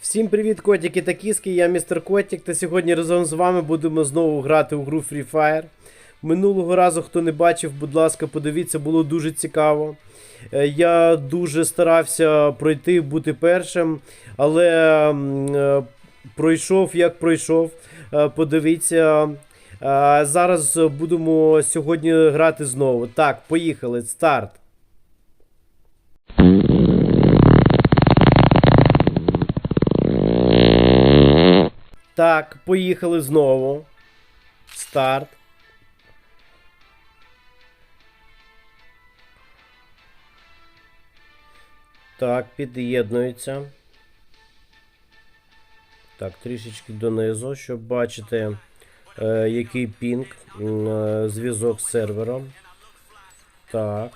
Всім привіт, котики та кіски, я містер Котик, та сьогодні разом з вами будемо знову грати у гру Free Fire. Минулого разу, хто не бачив, будь ласка, подивіться, було дуже цікаво. Е, Я дуже старався пройти, бути першим, але е, пройшов як пройшов. Е, Подивіться. Зараз будемо сьогодні грати знову. Так, поїхали, старт. Так, поїхали знову. Старт. Так, під'єднується. Так, трішечки донизу, щоб бачити, е, який пінг, е, зв'язок з сервером. Так.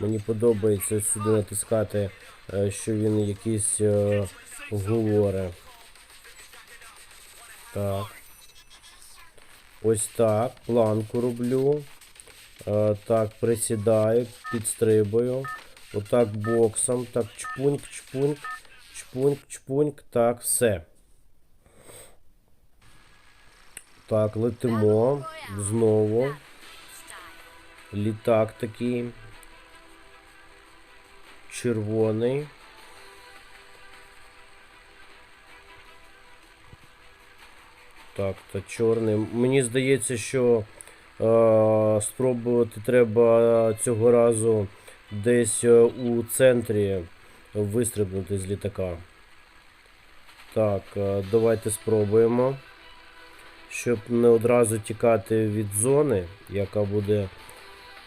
Мені подобається сюди натискати, е, що він якийсь е, говорить. Так. Ось так. Планку роблю. Е, так, присідаю, підстрибую. Отак боксом. Так, чпуньк, чпуньк, чпуньк, чпуньк. Так, все. Так, летимо. Знову. Літак такий. Червоний. Так, та чорний. Мені здається, що е, спробувати треба цього разу десь е, у центрі вистрибнути з літака. Так, е, давайте спробуємо. Щоб не одразу тікати від зони, яка буде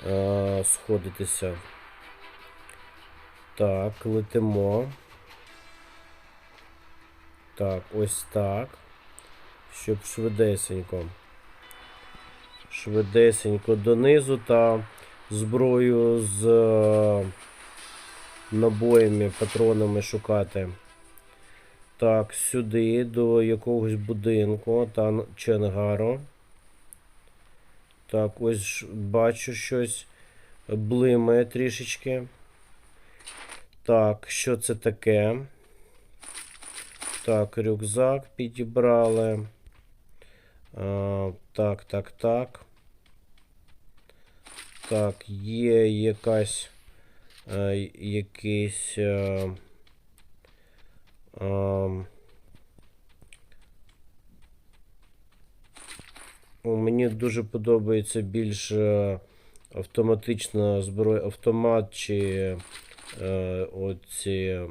е, сходитися. Так, летимо. Так, ось так. Щоб швидесенько. Швидесенько донизу та зброю з е, набоями, патронами шукати. Так, сюди, до якогось будинку та чи ангару. Так, ось бачу щось блимає трішечки. Так, що це таке? Так, рюкзак підібрали. А, так, так, так. Так, є якась е, якийсь. Е, е, мені дуже подобається більш е, автоматична зброя, автомат чи е, оці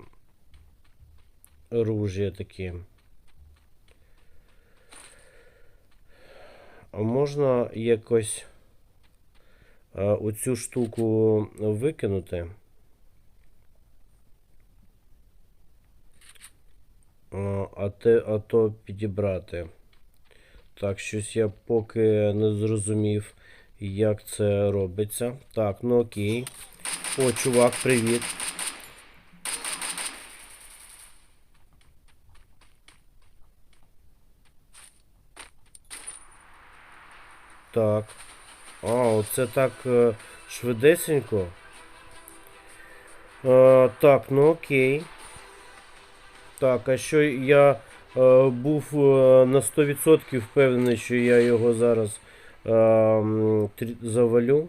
ружья такі. Можна якось е, оцю штуку викинути? А, а, те, а то підібрати. Так, щось я поки не зрозумів, як це робиться. Так, ну окей. О, чувак, привіт. Так. А, оце так е, швидесенько. Е, так, ну окей. Так, а що я е, був е, на 100% впевнений, що я його зараз е, завалю.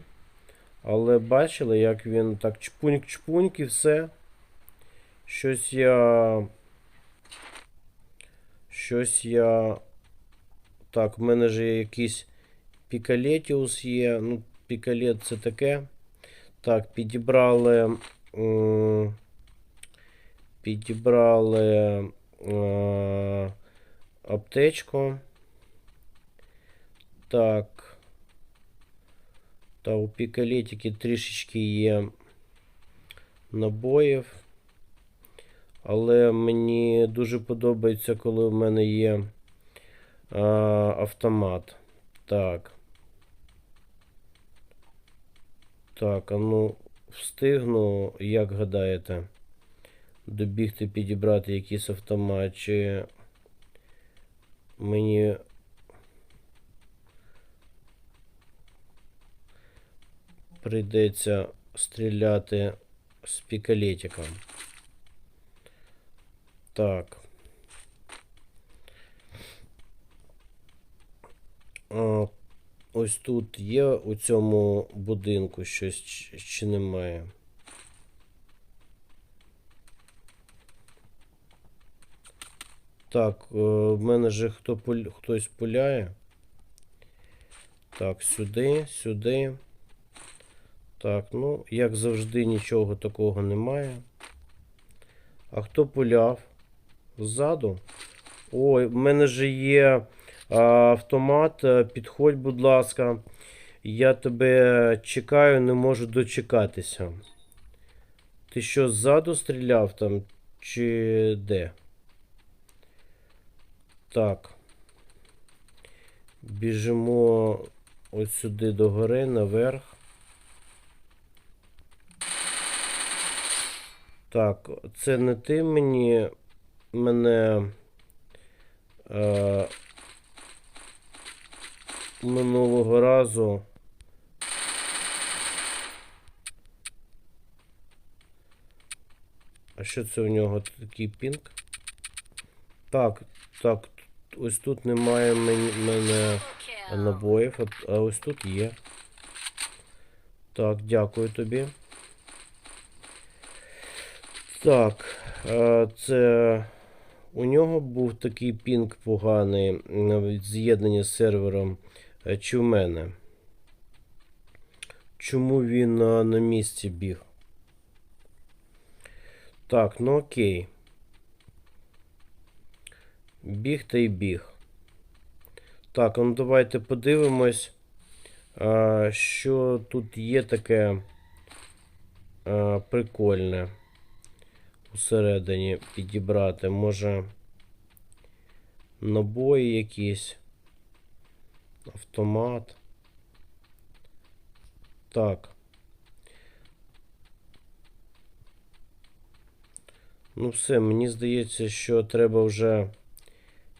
Але бачили, як він так чпуньк-чпуньк і все. Щось я. Щось я. Так, в мене же якийсь Пікалетіус є. Ну, пікалет це таке. Так, підібрали. Підібрали е, аптечку. Так. Та у пікалетики трішечки є набоїв. Але мені дуже подобається, коли в мене є е, автомат. Так. Так, а ну встигну, як гадаєте, добігти підібрати якийсь автомат, чи мені прийдеться стріляти з пікалетиком. Так. Ось тут є у цьому будинку щось чи- немає. Так, е, в мене же хто хтось пуляє. Так, сюди, сюди. Так, ну, як завжди, нічого такого немає. А хто пуляв? Ззаду? Ой, в мене же є автомат. Е, Підходь, будь ласка. Я тебе чекаю, не можу дочекатися. Ти що, ззаду стріляв там? Чи де? Так. Біжимо ось сюди до гори, наверх. Так, це не ти мені мене е, минулого разу. А що це у нього такий пінг? Так, так, ось тут немає мене набоїв, а- ось тут є. Так, дякую тобі. Так, це у нього був такий пінг поганий з'єднання з сервером. Е, Чи в мене? Чому він е, на місці біг? Так, ну окей. Біг та й біг. Так, ну давайте подивимось, а, що тут є таке а, прикольне усередині підібрати. Може набої якісь. Автомат. Так. Ну все, мені здається, що треба вже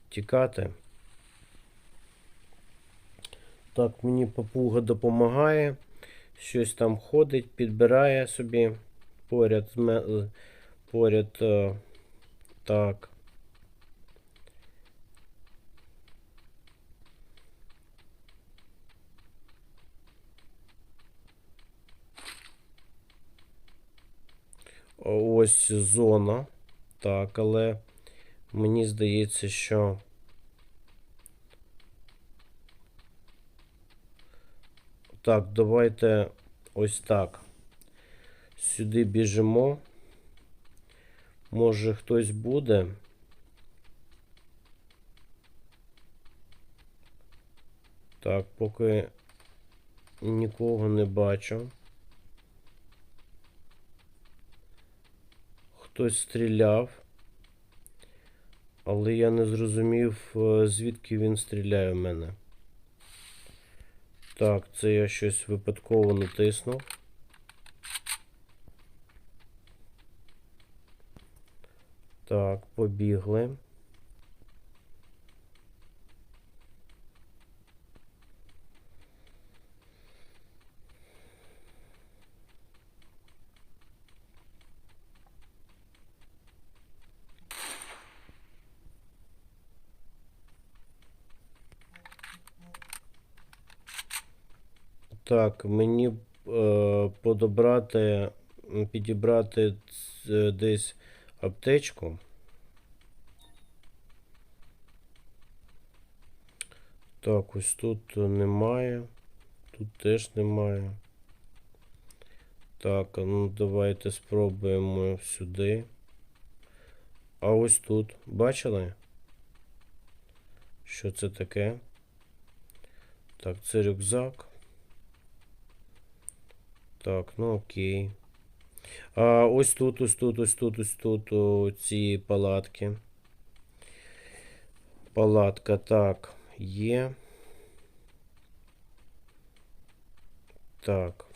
тікати. Так, мені папуга допомагає. Щось там ходить, підбирає собі поряд поряд. е, Так. Ось зона. Так, але мені здається, що. Так, давайте ось так. Сюди біжимо. Може хтось буде. Так, поки нікого не бачу. Хтось стріляв. Але я не зрозумів, е, звідки він стріляє в мене. Так, це я щось випадково натиснув. Так, побігли. Так, мені е, подобрати, підібрати десь аптечку. Так, ось тут немає. Тут теж немає. Так, ну давайте спробуємо сюди. А ось тут. Бачили? Що це таке? Так, це рюкзак. Так, ну окей. А ось тут, ось тут, ось тут, ось тут ці палатки. Палатка, так, є. Так.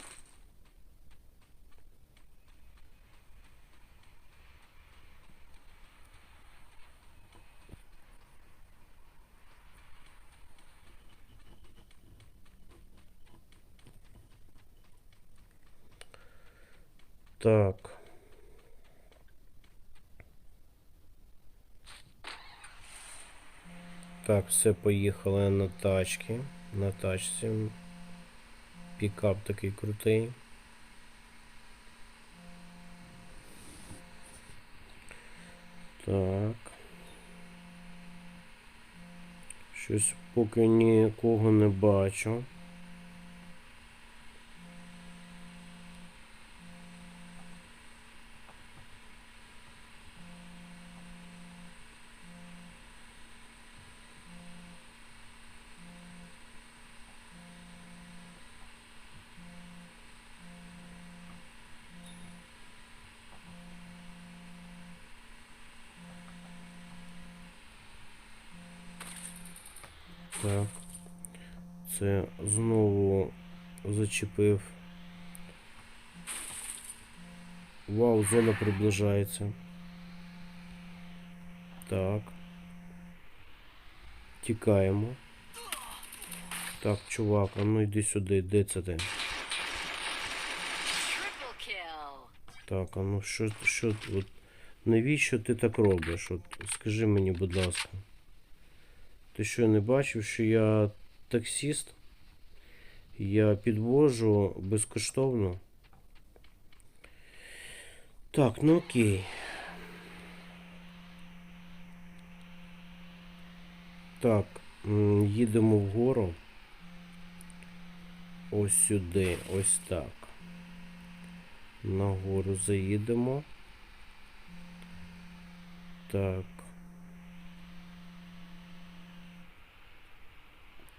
Так. Так, все, поїхали на тачки. На тачці. Пікап такий крутий. Так. Щось поки нікого не бачу. Знову зачепив. Вау, зона приближається. Так. Тікаємо. Так, чувак, а ну йди сюди, де це ти? Так, а ну що, що от, навіщо ти так робиш? От, скажи мені, будь ласка. Ти що не бачив, що я таксіст? Я підвожу безкоштовно. Так, ну окей. Так, їдемо вгору. Ось сюди, ось так. Нагору заїдемо. Так.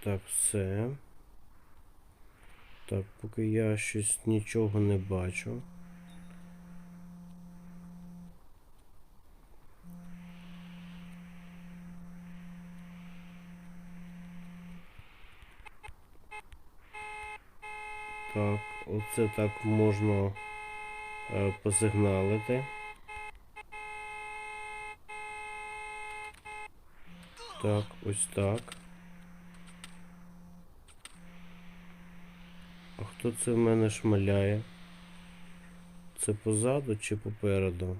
Так, все. Так, поки я щось нічого не бачу. Так, оце так можна е, посигналити. Так, ось так. А хто це в мене шмаляє? Це позаду чи попереду?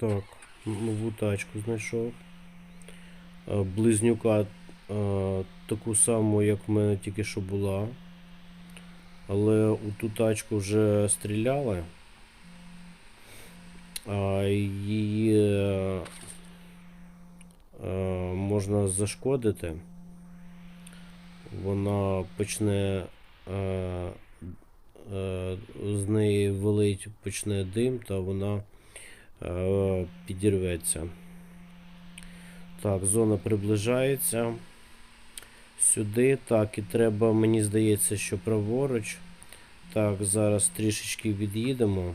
Так, нову тачку знайшов. Близнюка таку саму, як в мене тільки що була. Але у ту тачку вже стріляли. Її можна зашкодити. Вона почне з неї вилить почне дим, та вона підірветься. Так, зона приближається сюди. Так, і треба, мені здається, що праворуч. Так, зараз трішечки від'їдемо.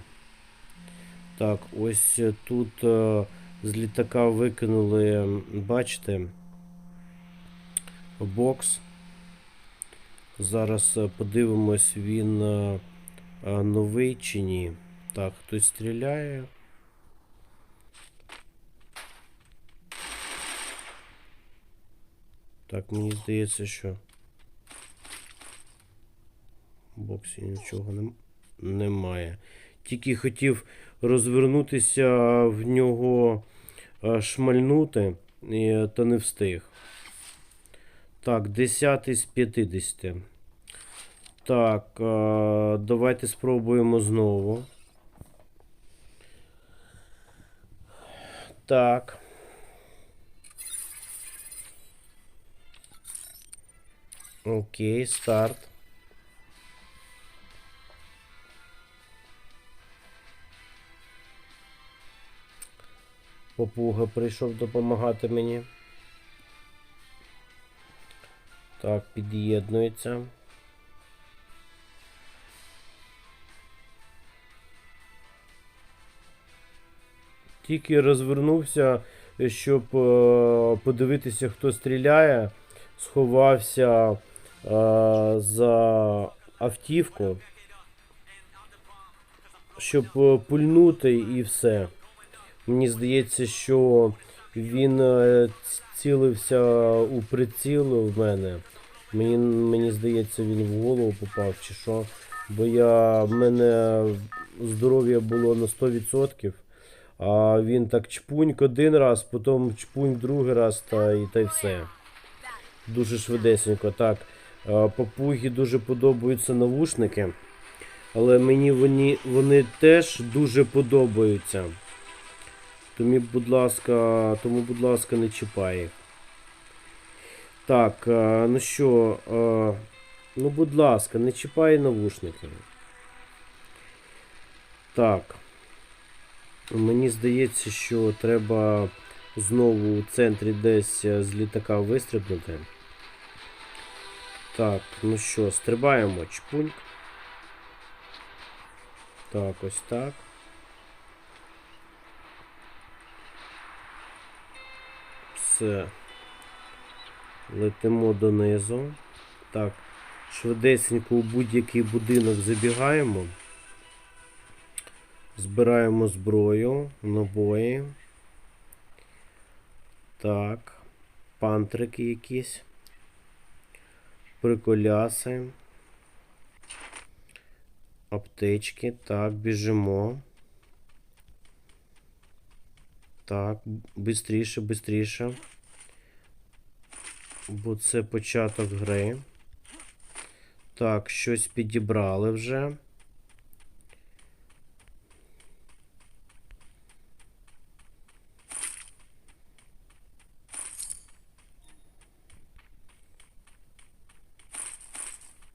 Так, ось е, тут е, з літака викинули, бачите, бокс. Зараз е, подивимось, він е, е, новий чи ні. Так, хтось стріляє. Так, мені здається, що в боксі нічого нем- немає. Тільки хотів розвернутися в нього е, шмальнути, і- та не встиг. Так, 10 з 50. Так, е, давайте спробуємо знову. Так. Окей, старт. Попуга прийшов допомагати мені. Так, під'єднується. Тільки розвернувся, щоб е, подивитися, хто стріляє, сховався за автівку, щоб е, пульнути і все. Мені здається, що він е, цілився у приціл в мене. Мені, мені здається, він в голову попав чи що. Бо я, в мене здоров'я було на 100%, а він так чпуньк один раз, потім чпуньк другий раз, та і та й все. Дуже швидесенько. Так. Е, Папугі дуже подобаються навушники, але мені вони, вони теж дуже подобаються. Тому, будь ласка, тому, будь ласка, не чіпай. Так, е, ну що, е, ну будь ласка, не чіпай навушники. Так. Мені здається, що треба знову у центрі десь з літака вистрибнути. Так, ну що, стрибаємо чпуньк. Так, ось так. Все. Летимо донизу. Так, швидесенько у будь-який будинок забігаємо. Збираємо зброю, набої. Так. Пантрики якісь. Приколяси. Аптечки. Так, біжимо. Так, бистріше, бистріше. Бо це початок гри. Так, щось підібрали вже.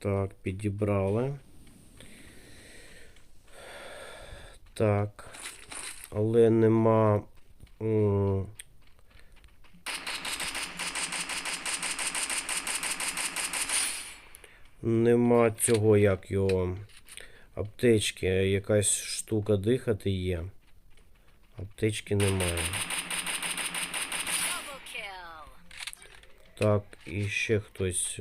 Так, підібрали. Так. Але нема. Нема цього, як його. Аптечки. Якась штука дихати є. Аптечки немає. Так, і ще хтось.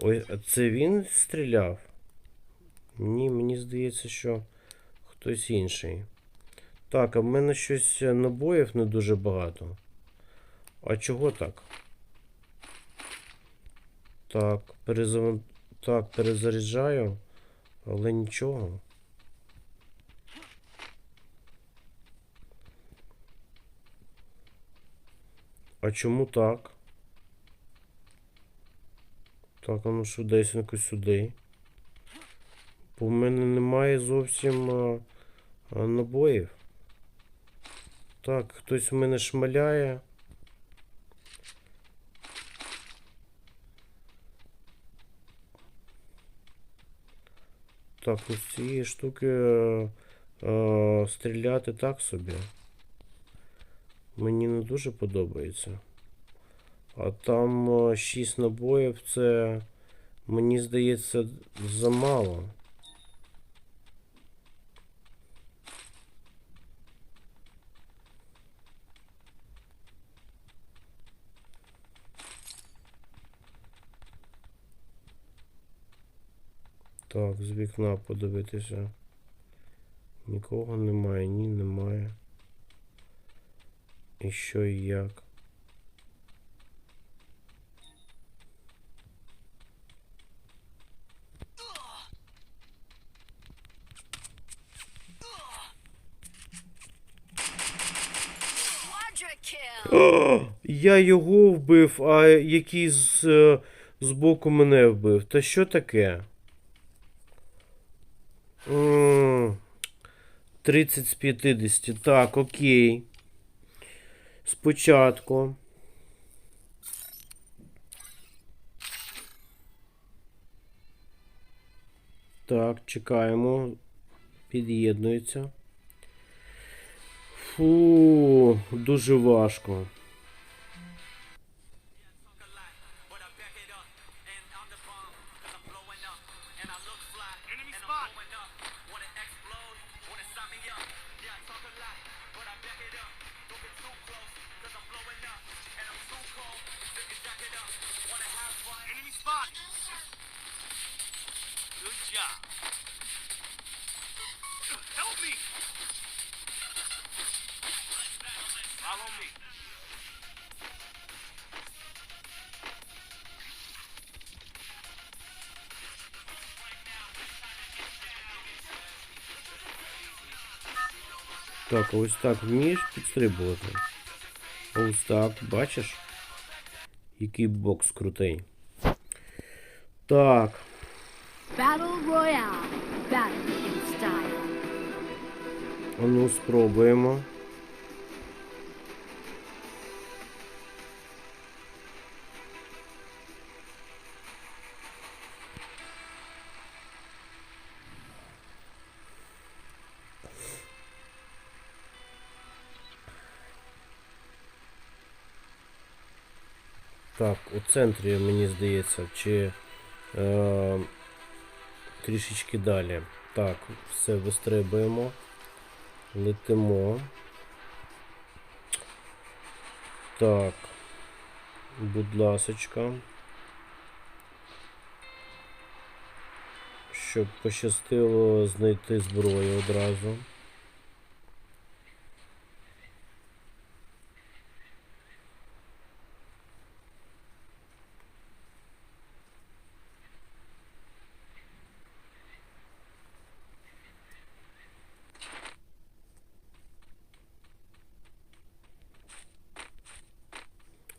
Ой, це він стріляв? Ні, мені здається, що хтось інший. Так, а в мене щось е, набоїв не дуже багато. А чого так? Так, перезав... так, перезаряджаю, але нічого. А чому так? Так, а ну швидесенько сюди. Бо в мене немає зовсім а, а, набоїв. Так, хтось у мене шмаляє. Так, ну з цієї штуки е, е, стріляти так собі. Мені не дуже подобається. А там 6 набоїв це, мені здається, замало. Так, з вікна подивитися. Нікого немає, ні, немає. І що і як. Я його вбив, а який з, з боку мене вбив. Та що таке? 30 з 50. Так, окей. Спочатку. Так, чекаємо. Під'єднується. Фу, дуже важко. Enemy and spot. I'm going up. Wanna explode, wanna sign me up. Yeah, I talk a lot, but I back it up. Don't get too Так, ось так вмієш підстрибувати. Ось так, бачиш? Який бокс крутий. Так. Battle Royale. Battle in style. А ну спробуємо. Так, у центрі, мені здається, чи е, трішечки далі. Так, все вистрибуємо. Летимо. Так. Будь ласочка. Щоб пощастило знайти зброю одразу.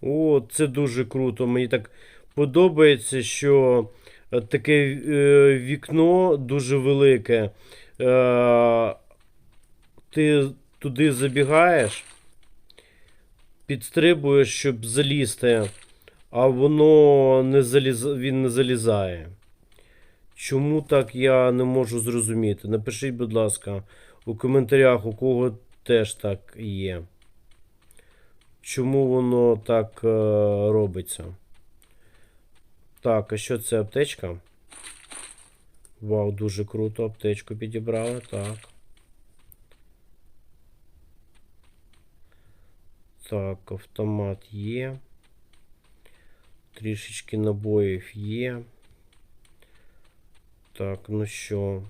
О, це дуже круто. Мені так подобається, що е, таке е, вікно дуже велике. Е, ти туди забігаєш, підстрибуєш, щоб залізти, а воно не заліз... він не залізає. Чому так я не можу зрозуміти? Напишіть, будь ласка, у коментарях, у кого теж так є. Чому воно так е, робиться? Так, а що це аптечка? Вау, дуже круто. Аптечку підібрали, так. Так, автомат є. Трішечки набоїв є. Так, ну що.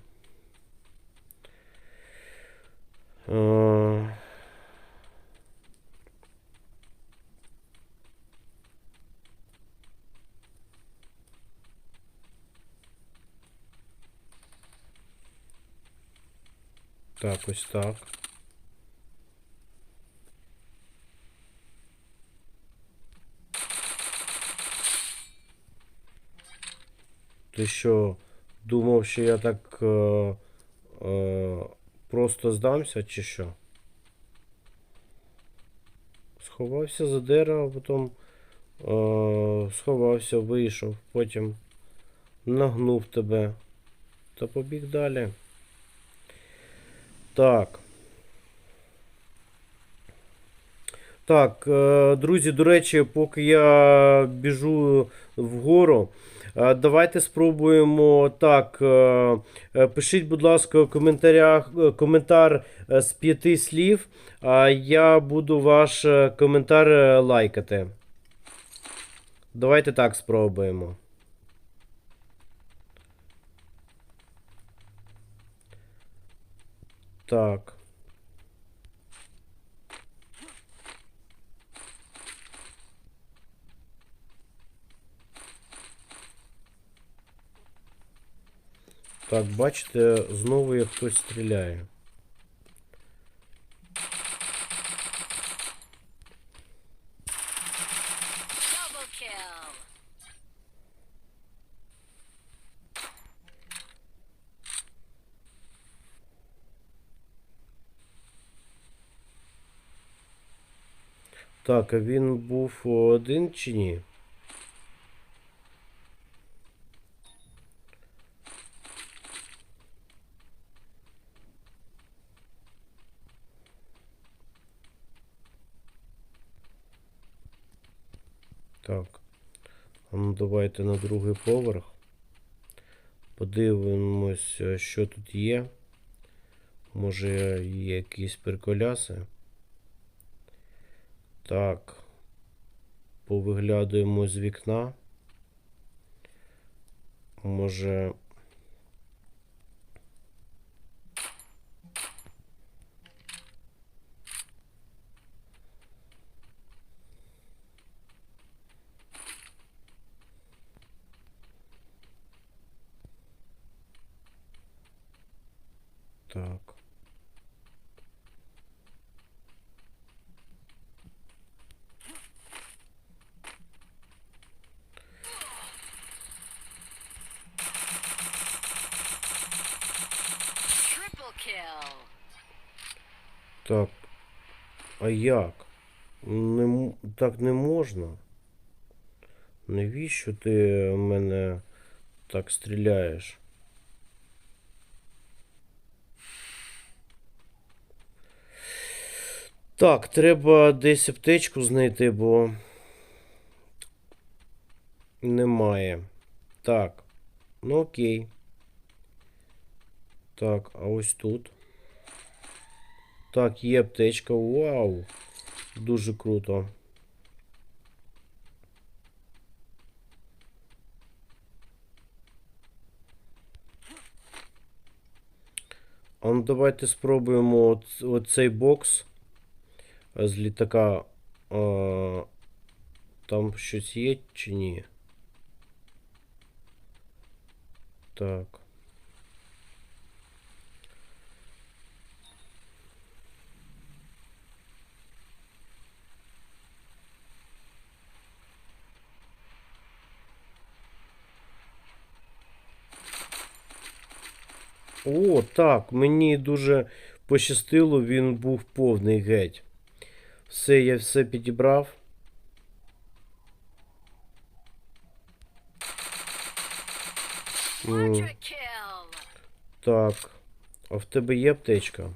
Е, Так, ось так. Ти що, думав, що я так е, е, просто здамся, чи що? Сховався за дерево, потім е, сховався, вийшов, потім нагнув тебе та побіг далі. Так. Так, е, друзі, до речі, поки я біжу вгору, е, давайте спробуємо так. е, Пишіть, будь ласка, в коментарях коментар з п'яти слів, а я буду ваш коментар лайкати. Давайте так спробуємо. Так. Так, бачите, як хтось стріляє. Так, а він був один чи ні? Так. Ну давайте на другий поверх. Подивимось, що тут є. Може є якісь приколяси. Так, повиглядуємо з вікна. Може. Так. Так. А як? Не, так не можна. Навіщо ти мене так стріляєш? Так, треба десь аптечку знайти, бо немає. Так. Ну окей. Так, а ось тут. Так, є аптечка. Вау! Дуже круто. А ну давайте спробуємо оц- оцей бокс з літака. Там щось є чи ні? Так. О, так, мені дуже пощастило, він був повний геть. Все, я все підібрав. Так. А в тебе є аптечка?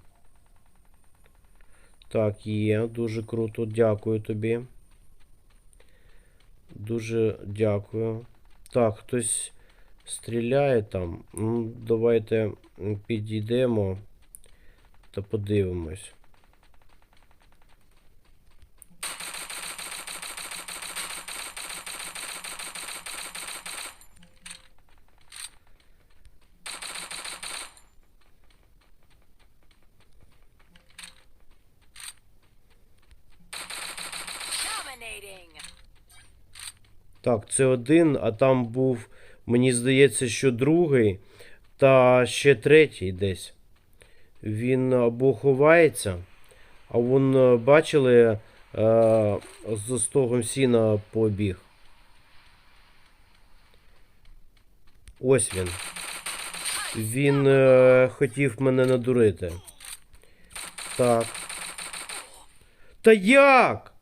Так, є. Дуже круто. Дякую тобі. Дуже дякую. Так, хтось стріляє там. Ну, давайте підійдемо та подивимось. Так, це один, а там був, мені здається, що другий, та ще третій десь. Він або ховається, а вон е, бачили е, з стогом сіна побіг. Ось він. Він е, хотів мене надурити. Так. Та як?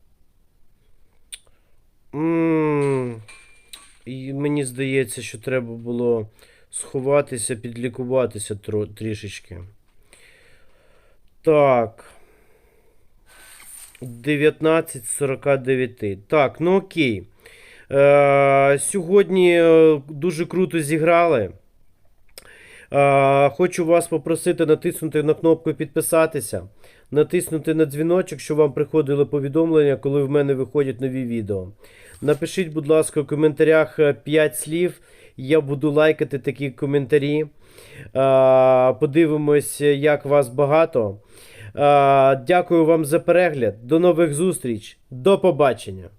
М, І мені здається, що треба було сховатися, підлікуватися тро- трішечки. Так. 19 з 49. Так, ну окей. Е, сьогодні е, дуже круто зіграли. Е, хочу вас попросити натиснути на кнопку підписатися, натиснути на дзвіночок, щоб вам приходили повідомлення, коли в мене виходять нові відео. Напишіть, будь ласка, в коментарях 5 слів. Я буду лайкати такі коментарі. Е, Подивимось, як вас багато. Е, Дякую вам за перегляд. До нових зустріч. До побачення.